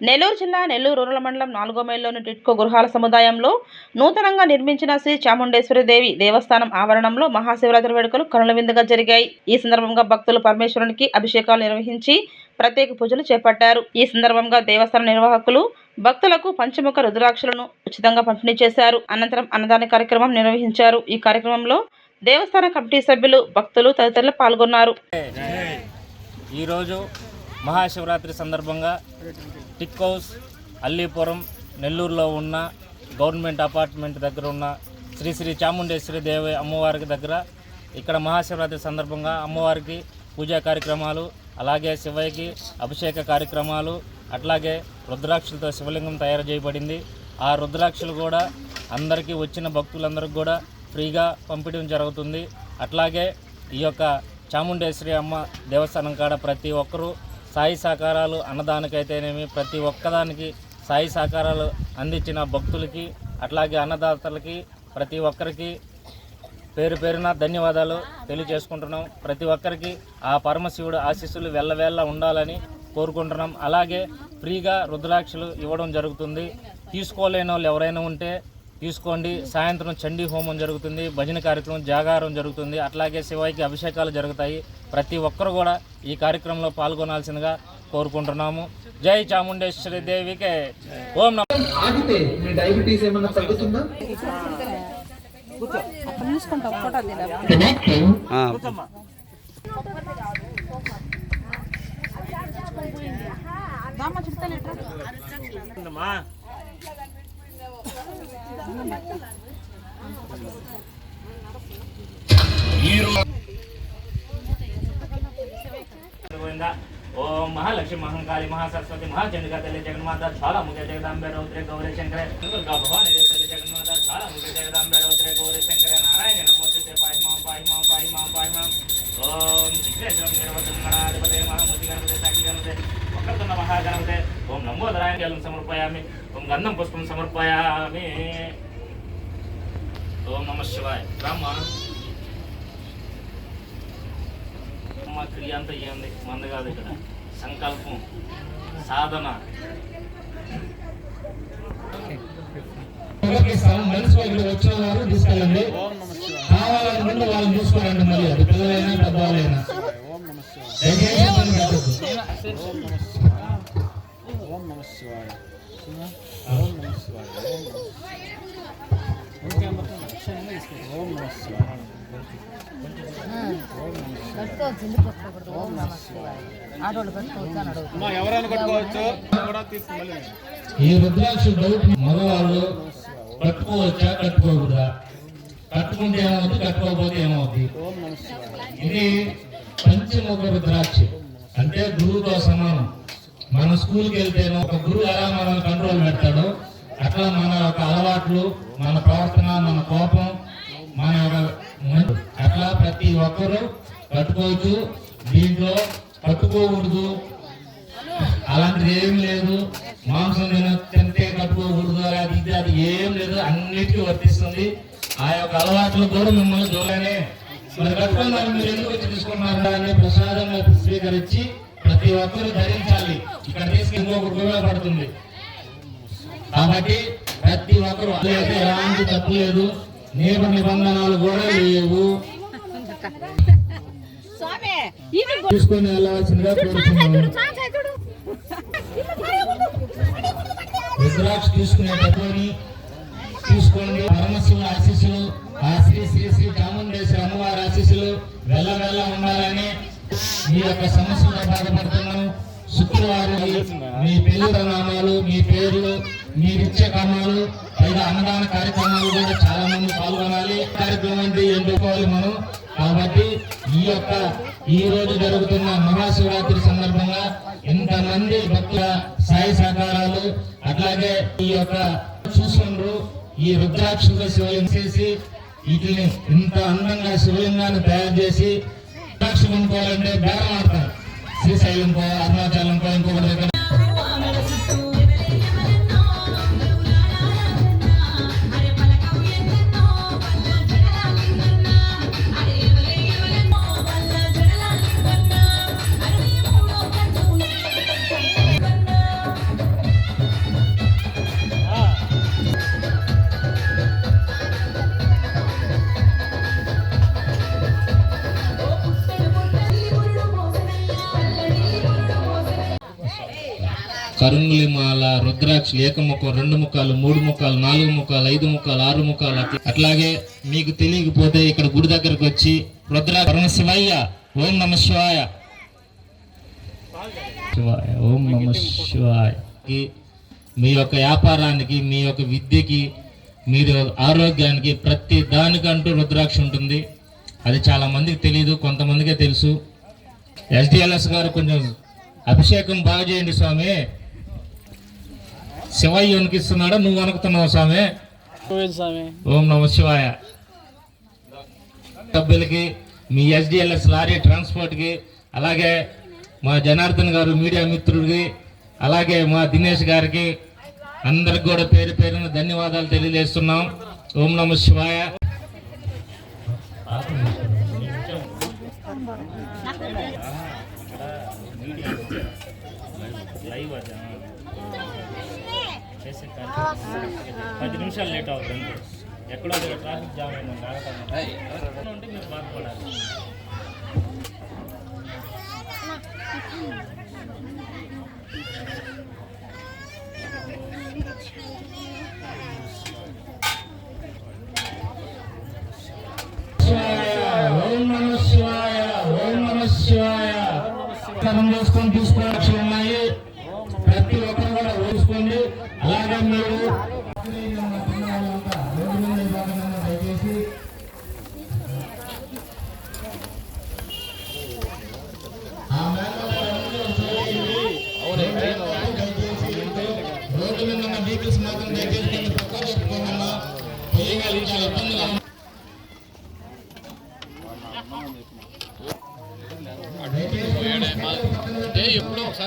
నెల్లూరు జిల్లా నెల్లూరు రూరల్ మండలం నాలుగో మైల్లోని టిట్కో గృహాల సముదాయంలో నూతనంగా నిర్మించిన శ్రీ చాముండేశ్వరి దేవి దేవస్థానం ఆవరణంలో మహాశివరాత్రి వేడుకలు కనుల విందుగా జరిగాయి. ఈ సందర్భంగా భక్తులు పరమేశ్వరునికి అభిషేకాలు నిర్వహించి ప్రత్యేక పూజలు చేపట్టారు. ఈ సందర్భంగా దేవస్థాన నిర్వాహకులు భక్తులకు పంచముఖ రుద్రాక్షలను ఉచితంగా పంపిణీ చేశారు. అనంతరం అన్నదాన కార్యక్రమం నిర్వహించారు. ఈ కార్యక్రమంలో దేవస్థాన కమిటీ సభ్యులు భక్తులు తదితరులు పాల్గొన్నారు. ఈరోజు మహాశివరాత్రి సందర్భంగా టిక్ హౌస్ అల్లీపురం నెల్లూరులో ఉన్న గవర్నమెంట్ అపార్ట్మెంట్ దగ్గర ఉన్న శ్రీ శ్రీ చాముండేశ్వరి దేవి అమ్మవారికి దగ్గర ఇక్కడ మహాశివరాత్రి సందర్భంగా అమ్మవారికి పూజా కార్యక్రమాలు అలాగే శివయ్యకి అభిషేక కార్యక్రమాలు అట్లాగే రుద్రాక్షలతో శివలింగం తయారు చేయబడింది. ఆ రుద్రాక్షలు కూడా అందరికీ వచ్చిన భక్తులందరికీ కూడా ఫ్రీగా పంపించడం జరుగుతుంది. అట్లాగే ఈ యొక్క చాముండేశ్వరి అమ్మ దేవస్థానం కాడ ప్రతి ఒక్కరూ సాయి సహకారాలు అన్నదానికైతేనేమి ప్రతి ఒక్కదానికి సాయి సహకారాలు అందించిన భక్తులకి అట్లాగే అన్నదాతలకి ప్రతి ఒక్కరికి పేరు పేరున ధన్యవాదాలు తెలియజేసుకుంటున్నాం. ప్రతి ఒక్కరికి ఆ పరమశివుడు ఆశీస్సులు వెళ్ళవేళ్ళ ఉండాలని కోరుకుంటున్నాం. అలాగే ఫ్రీగా రుద్రాక్షలు ఇవ్వడం జరుగుతుంది. తీసుకోలేని వాళ్ళు ఎవరైనా ఉంటే తీసుకోండి. సాయంత్రం చండీ హోమం జరుగుతుంది భజన కార్యక్రమం జాగారం జరుగుతుంది. అట్లాగే శివాయికి అభిషేకాలు జరుగుతాయి. ప్రతి ఒక్కరు కూడా ఈ కార్యక్రమంలో పాల్గొనాల్సిందిగా కోరుకుంటున్నాము. జై చాముండేశ్వరి దేవికే. ఓం నమః ఆగితే మీ డయాబెటీస్ ఏమన్నా తగ్గుతుందా? ఓం మహాలక్ష్మి మహంకాళి మహాసరస్వతి మహాచండికా తల్లి జగన్మాత చాలా ముఖ్య జగదాంబే రౌద్రే గౌరీ శంకరే దుర్గా భవాని తల్లి జగన్మాత చాలా ముఖ్య జగదాంబే రౌద్రే గౌరీ శంకరే నారాయణ నమోస్తే పాహి మాం పాహి మాం పాహి మాం పాహి మాం. ఓం విశ్వేశ్వరం నిర్వచన గణాధిపతే మహామూర్తి గణపతి సాక్షి గణపతే వక్రతున్న మహాగణపతే. ఓం నమోదరాయణ జలం సమర్పయామి. ఓం గంధం పుష్పం సమర్పయామి. ఓం నమ శివాయ. రామ్మ. మా క్రియ అంతా ఏంది? మంది కాదు ఇక్కడ. సంకల్పం సాధన. వారు తీసుకెళ్ళండి. కావాలనుకుంటే వాళ్ళని తీసుకోరండి మళ్ళీ. అది పిల్లలైనా పెద్దవాళ్ళైనా. దయచేసి ఇబ్బంది పెట్టద్దు. ఓం నమ శివాయ. ఓం నమ శివాయ. ఓం నమ ఇంకేమో లక్ష్యంగా తీసుకుంటాం ఓం నమ శివాయ. ఎవరైనా ఈ రుద్రాక్ష డౌట్ మగవాళ్ళు కట్టుకోవచ్చా కట్టుకోకూడదా? కట్టుకుంటే ఏమవుతుంది కట్టుకోకపోతే ఏమవుతుంది ఇది పంచముఖ రుద్రాక్ష. అంటే గురువుతో సమానం. మన స్కూల్కి వెళ్తేనో ఒక గురువు ఎలా మనల్ని కంట్రోల్ పెడతాడో అట్లా మన యొక్క అలవాట్లు మన ప్రవర్తన మన కోపం మన అట్లా ప్రతి ఒక్కరూ కట్టుకోవచ్చు. దీంట్లో కట్టుకోకూడదు. అలాంటిది ఏం లేదు. మాంసం తింటే కట్టుకోకూడదు. అది ఇది అది ఏం లేదు. అన్నిటికీ వర్తిస్తుంది. ఆ యొక్క అలవాట్లు కూడా మిమ్మల్ని చూడలే మరి కట్టుకున్నారు మీరు ఎందుకు వచ్చి తీసుకున్నారు అని ప్రసాదంగా స్వీకరించి ప్రతి ఒక్కరూ ధరించాలి. ఇక్కడ తీసుకుని ఇంకొకరికి ఉపయోగపడుతుంది కాబట్టి ప్రతి ఒక్కరు ఎలాంటి తప్పు లేదు నియమ నిబంధనలు కూడా లేవు. తీసుకొని వెళ్ళవలసిందిగా కోరుతున్నాను రుద్రాక్ష తీసుకునేటప్పుడు తీసుకోండి. పరమశివ ఆశీస్సులు ఆ శ్రీ శ్రీ శ్రీ చాముండేశ్వరి అమ్మవారి ఆశీస్సులు వెళ్ళ వెళ్ళ ఉండాలని మీ యొక్క సమస్యలతో బాధపడుతున్నాను. శుక్రవారం మీ పెళ్ళి నామాలు మీ పేర్లు మీరిచ్చే కర్మాలు లేదా అన్నదాన కార్యక్రమాలు కూడా చాలా మంది పాల్గొనాలి కార్యక్రమం అంటే ఎండుకోవాలి మనం. కాబట్టి ఈ యొక్క ఈ రోజు జరుగుతున్న మహాశివరాత్రి సందర్భంగా ఇంతమంది భక్తుల సాయి సహకారాలు అట్లాగే ఈ యొక్క చూసుకుండ్రు ఈ రుద్రాక్షుల శివలింగం చేసి వీటిని ఇంత అందంగా శివలింగాన్ని తయారు చేసి రుద్రాక్ష కొనుక్కోవాలంటే బేరం ఆడతారు. శ్రీశైలం పో అరుణాచలం పో ఇంకొకటి కరుంగులిమాల రుద్రాక్ష ఏక ముఖం రెండు ముఖాలు మూడు ముఖాలు నాలుగు ముఖాలు ఐదు ముఖాలు ఆరు ముఖాలు అట్లాగే మీకు తెలియకపోతే ఇక్కడ గుడి దగ్గరకు వచ్చి రుద్రా పరమ శివయ్య ఓం నమ శివాయ. శివాయ ఓం నమ శివాయ. మీ యొక్క వ్యాపారానికి మీ యొక్క విద్యకి మీరు ఆరోగ్యానికి ప్రతి దానికంటూ రుద్రాక్ష ఉంటుంది. అది చాలా మందికి తెలియదు కొంతమందికే తెలుసు. ఎస్డిఎల్ఎస్ గారు కొంచెం అభిషేకం బాగా చేయండి స్వామి. శివయ్య వణికిస్తున్నాడా నువ్వు వణుకుతున్నావు స్వామి? ఓం నమ శివాయ. సభ్యులకి మీ ఎస్డిఎల్ఎస్ లారీ ట్రాన్స్పోర్ట్కి అలాగే మా జనార్దన్ గారు మీడియా మిత్రుడికి అలాగే మా దినేష్ గారికి అందరికి కూడా పేరు పేరున ధన్యవాదాలు తెలియజేస్తున్నాం. ఓం నమ శివాయ లైవ్ అది చేసే కార్యక్రమం. పది నిమిషాలు లేట్ అవుతుంది. ఎక్కడో దగ్గర ట్రాఫిక్ జామ్ ఆగటం ఉంటే మీరు బాధపడాలి. శివాయ, కరం చేసుకొని తీసుకోవచ్చు ఉన్నాయి. ప్రతి ఒక్క అలాగే మీరు రోడ్డు మీద ఉన్న వెహికల్స్ మాత్రం దయచేసి కొంచెం పక్కన పెట్టుకోమన్నా పోయగలిగిన